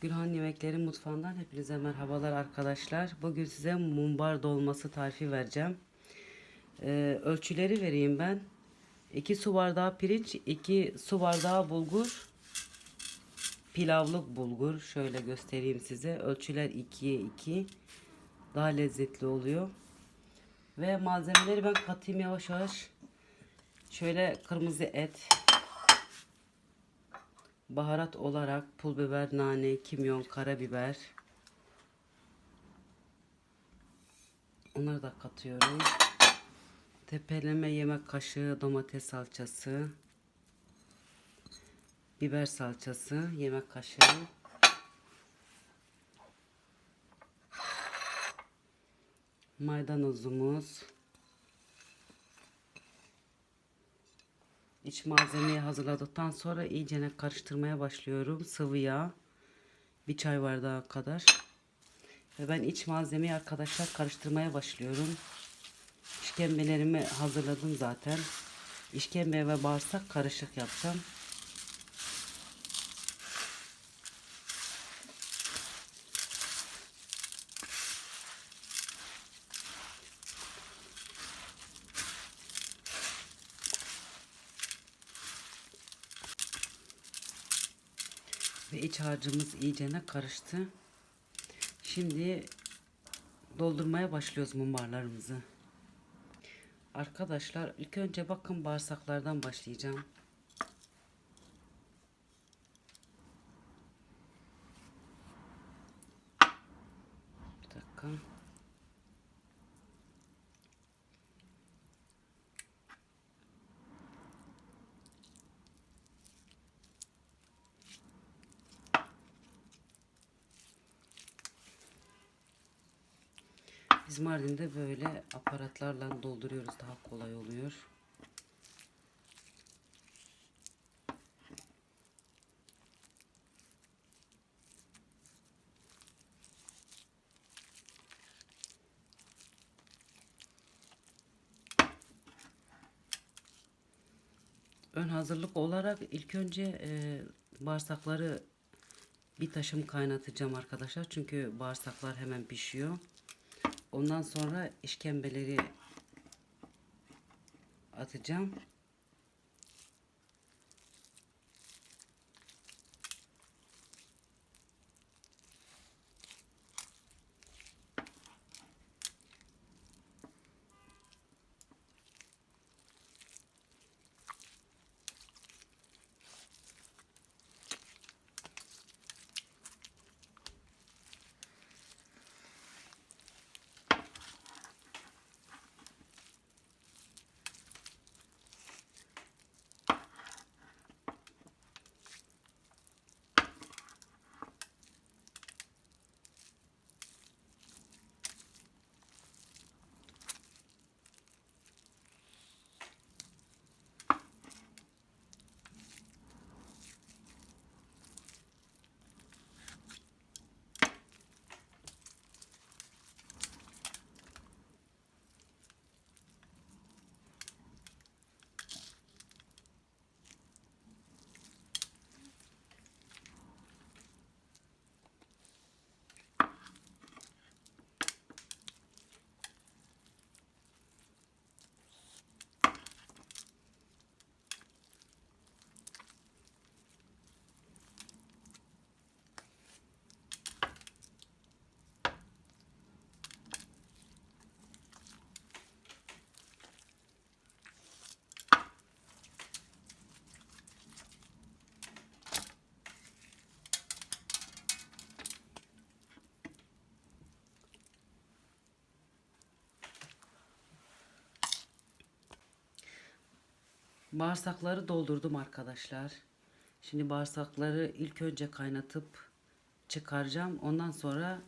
Gülhan Yemekleri Mutfağı'ndan hepinize merhabalar arkadaşlar. Bugün size mumbar dolması tarifi vereceğim. Ee, ölçüleri vereyim ben. 2 su bardağı pirinç, 2 su bardağı bulgur, pilavlık bulgur. Şöyle göstereyim size. Ölçüler 2'ye 2. Daha lezzetli oluyor. Ve malzemeleri ben katayım yavaş yavaş. Şöyle kırmızı et, Baharat olarak pul biber, nane, kimyon, karabiber. Onları da katıyorum. Tepeleme yemek kaşığı domates salçası. Biber salçası yemek kaşığı. Maydanozumuz. İç malzemeyi hazırladıktan sonra iyicene karıştırmaya başlıyorum. Sıvı yağ. Bir çay bardağı kadar. Ve ben iç malzemeyi arkadaşlar karıştırmaya başlıyorum. İşkembelerimi hazırladım zaten. İşkembe ve bağırsak karışık yapacağım. Ve iç harcımız iyicene karıştı. Şimdi doldurmaya başlıyoruz mumbarlarımızı. Arkadaşlar ilk önce bakın bağırsaklardan başlayacağım. Bir dakika. Biz böyle aparatlarla dolduruyoruz daha kolay oluyor. Ön hazırlık olarak ilk önce e, bağırsakları bir taşım kaynatacağım arkadaşlar. Çünkü bağırsaklar hemen pişiyor. Ondan sonra işkembeleri atacağım. Bağırsakları doldurdum arkadaşlar. Şimdi bağırsakları ilk önce kaynatıp çıkaracağım. Ondan sonra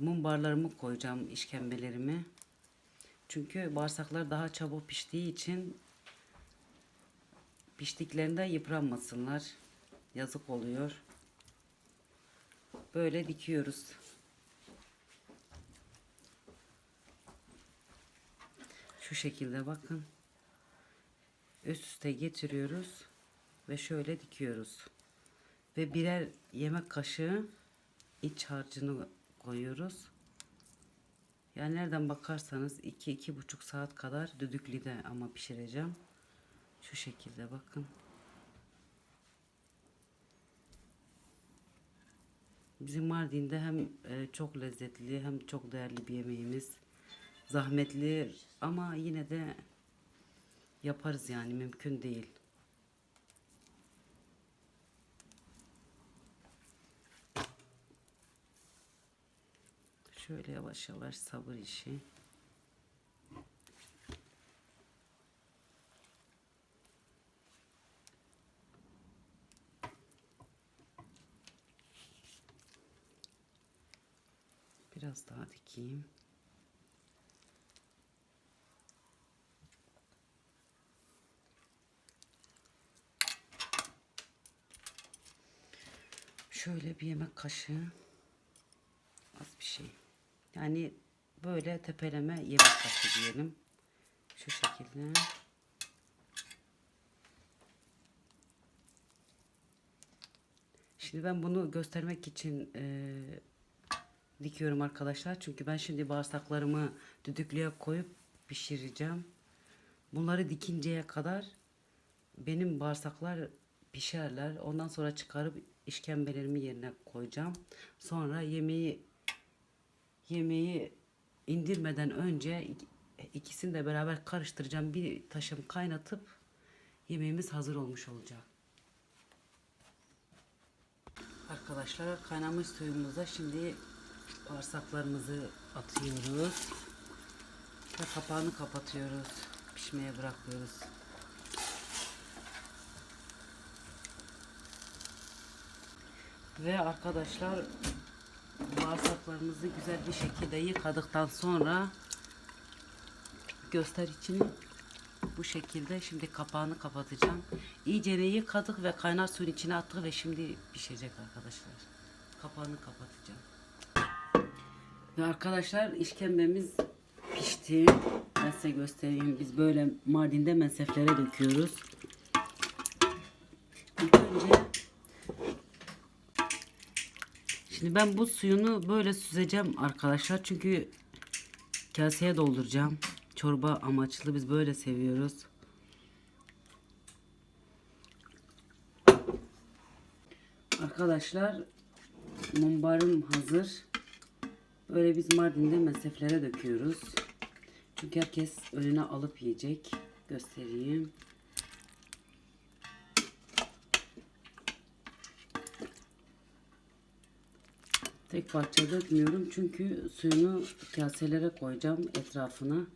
mumbarlarımı koyacağım işkembelerimi. Çünkü bağırsaklar daha çabuk piştiği için piştiklerinde yıpranmasınlar. Yazık oluyor. Böyle dikiyoruz. Şu şekilde bakın üst üste getiriyoruz ve şöyle dikiyoruz. Ve birer yemek kaşığı iç harcını koyuyoruz. Yani nereden bakarsanız 2-2,5 saat kadar düdüklüde ama pişireceğim. Şu şekilde bakın. Bizim Mardin'de hem e, çok lezzetli hem çok değerli bir yemeğimiz. Zahmetli ama yine de yaparız yani mümkün değil. Şöyle yavaş yavaş sabır işi. Biraz daha dikeyim. Şöyle bir yemek kaşığı az bir şey. Yani böyle tepeleme yemek kaşığı diyelim. Şu şekilde. Şimdi ben bunu göstermek için eee dikiyorum arkadaşlar. Çünkü ben şimdi bağırsaklarımı düdüklüye koyup pişireceğim. Bunları dikinceye kadar benim bağırsaklar pişerler. Ondan sonra çıkarıp işkembelerimi yerine koyacağım. Sonra yemeği yemeği indirmeden önce ikisini de beraber karıştıracağım. Bir taşım kaynatıp yemeğimiz hazır olmuş olacak. Arkadaşlar kaynamış suyumuza şimdi bağırsaklarımızı atıyoruz. Ve kapağını kapatıyoruz. Pişmeye bırakıyoruz. Ve arkadaşlar bağırsaklarımızı güzel bir şekilde yıkadıktan sonra göster içini bu şekilde şimdi kapağını kapatacağım. İyice yıkadık ve kaynar suyun içine attık ve şimdi pişecek arkadaşlar. Kapağını kapatacağım. Ve arkadaşlar işkembemiz pişti. Ben size göstereyim. Biz böyle Mardin'de menseflere döküyoruz. İlk önce Şimdi ben bu suyunu böyle süzeceğim arkadaşlar. Çünkü kaseye dolduracağım. Çorba amaçlı biz böyle seviyoruz. Arkadaşlar mumbarım hazır. Böyle biz Mardin'de mezeflere döküyoruz. Çünkü herkes önüne alıp yiyecek. Göstereyim. Tek parça dökmüyorum çünkü suyunu kaselere koyacağım etrafına.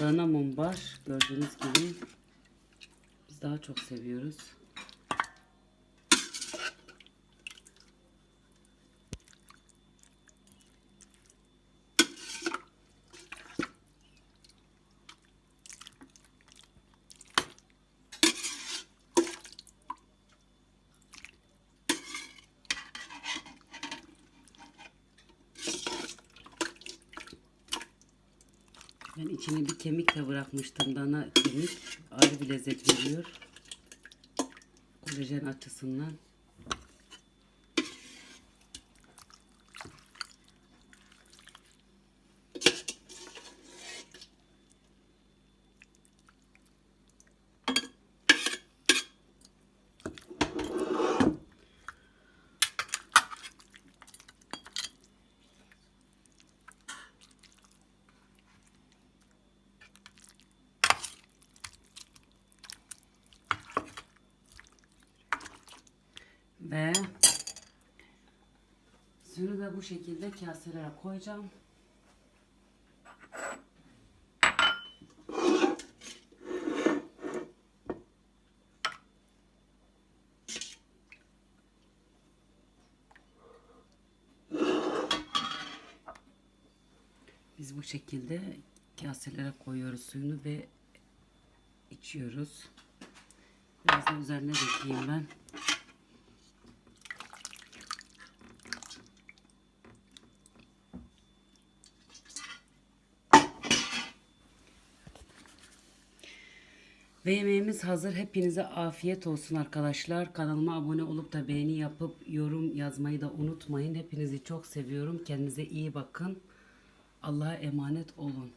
Dana mumbar gördüğünüz gibi biz daha çok seviyoruz. Ben içine bir kemik de bırakmıştım. Dana kemik ayrı bir lezzet veriyor. Kolajen açısından. Ve suyunu da bu şekilde kaselere koyacağım. Biz bu şekilde kaselere koyuyoruz suyunu ve içiyoruz. Biraz da üzerine dökeyim ben. Ve yemeğimiz hazır. Hepinize afiyet olsun arkadaşlar. Kanalıma abone olup da beğeni yapıp yorum yazmayı da unutmayın. Hepinizi çok seviyorum. Kendinize iyi bakın. Allah'a emanet olun.